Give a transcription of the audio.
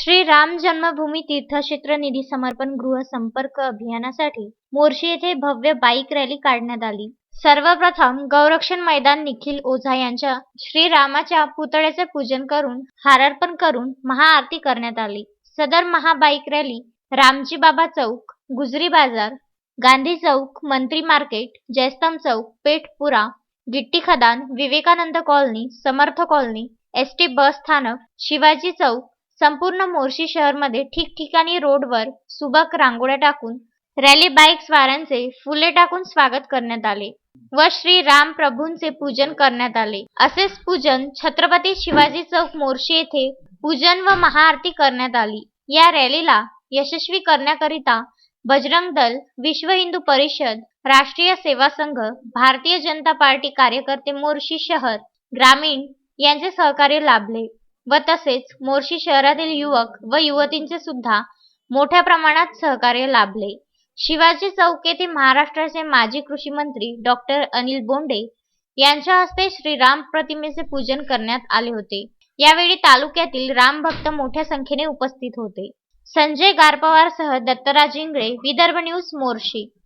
श्री राम जन्मभूमी तीर्थक्षेत्र निधी समर्पण गृह संपर्क अभियानासाठी मोर्शी येथे भव्य बाईक रॅली काढण्यात आली. सर्वप्रथम गौरक्षण मैदान निखिल ओझा यांच्या श्रीरामाच्या पुतळ्याचे पूजन करून हारार्पण करून महाआरती करण्यात आली. सदर महाबाईक रॅली रामजी बाबा चौक गुजरी बाजार गांधी चौक मंत्री मार्केट जयस्तंभ चौक Pethpura Gitti Khadan Vivekanand colony Samarth colony S T bus स्थानक शिवाजी चौक संपूर्ण मोर्शी शहरमध्ये ठिकठिकाणी रोडवर सुबक रांगोळ्या टाकून रॅली बाईक स्वारांचे फुले टाकून स्वागत करण्यात आले व श्री राम प्रभूंचे पूजन करण्यात आले. असेच पूजन छत्रपती शिवाजी चौक मोर्शी येथे पूजन व महाआरती करण्यात आली. या रॅलीला यशस्वी करण्याकरिता बजरंग दल विश्व हिंदू परिषद राष्ट्रीय सेवा संघ भारतीय जनता पार्टी कार्यकर्ते मोर्शी शहर ग्रामीण यांचे सहकार्य लाभले. व तसेच मोर्शी शहरातील युवक व युवतींचे सुद्धा मोठ्या प्रमाणात सहकार्य लाभले. शिवाजी चौक येथे महाराष्ट्राचे माजी कृषी मंत्री डॉक्टर अनिल बोंडे यांच्या हस्ते श्रीराम प्रतिमेचे पूजन करण्यात आले होते. यावेळी तालुक्यातील राम भक्त मोठ्या संख्येने उपस्थित होते. संजय गारपवारसह दत्तराज इंगळे विदर्भ न्यूज मोर्शी.